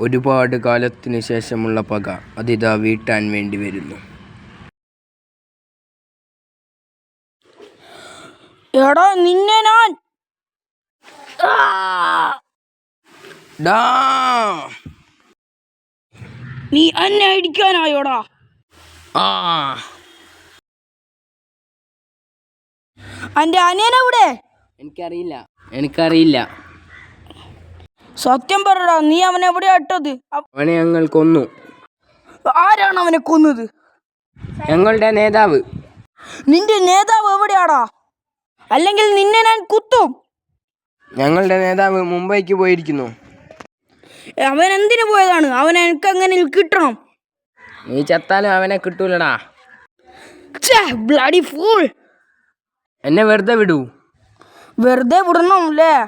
ഒരുപാട് കാലത്തിനു ശേഷമുള്ള പക അതിതാ വീട്ടാൻ വേണ്ടി വരുന്നു. എടാ നിന്നെ ഞാൻ! നീ എന്നെ അടിക്കാനായോടാ ആ! അന്റെ അനിയനെവിടെ എനിക്കറിയില്ല. എനിക്കറിയില്ല. സത്യം പറടാ നീ അവനെ എവിടെ ഇട്ടത്? അവനെ ഞങ്ങൾ കൊന്നു. ആരാണ് അവനെ കൊന്നത്? ഞങ്ങളുടെ നേതാവ്. നിന്റെ നേതാവ് എവിടെയാടാ? അല്ലെങ്കിൽ നിന്നെ ഞാൻ കുത്തും? ഞങ്ങളുടെ നേതാവ് മുംബൈക്ക് പോയിരിക്കുന്നു. അവൻ എന്തിനു പോയതാണ്? അവൻ എനിക്ക് അങ്ങനെ കിട്ടണം? നീ ചത്താലും അവനെ കിട്ടൂലടാ. ബ്ലഡി ഫൂൾ എന്നെ വെറുതെ വിടൂ. വെറുതെ വിടണം അല്ലേ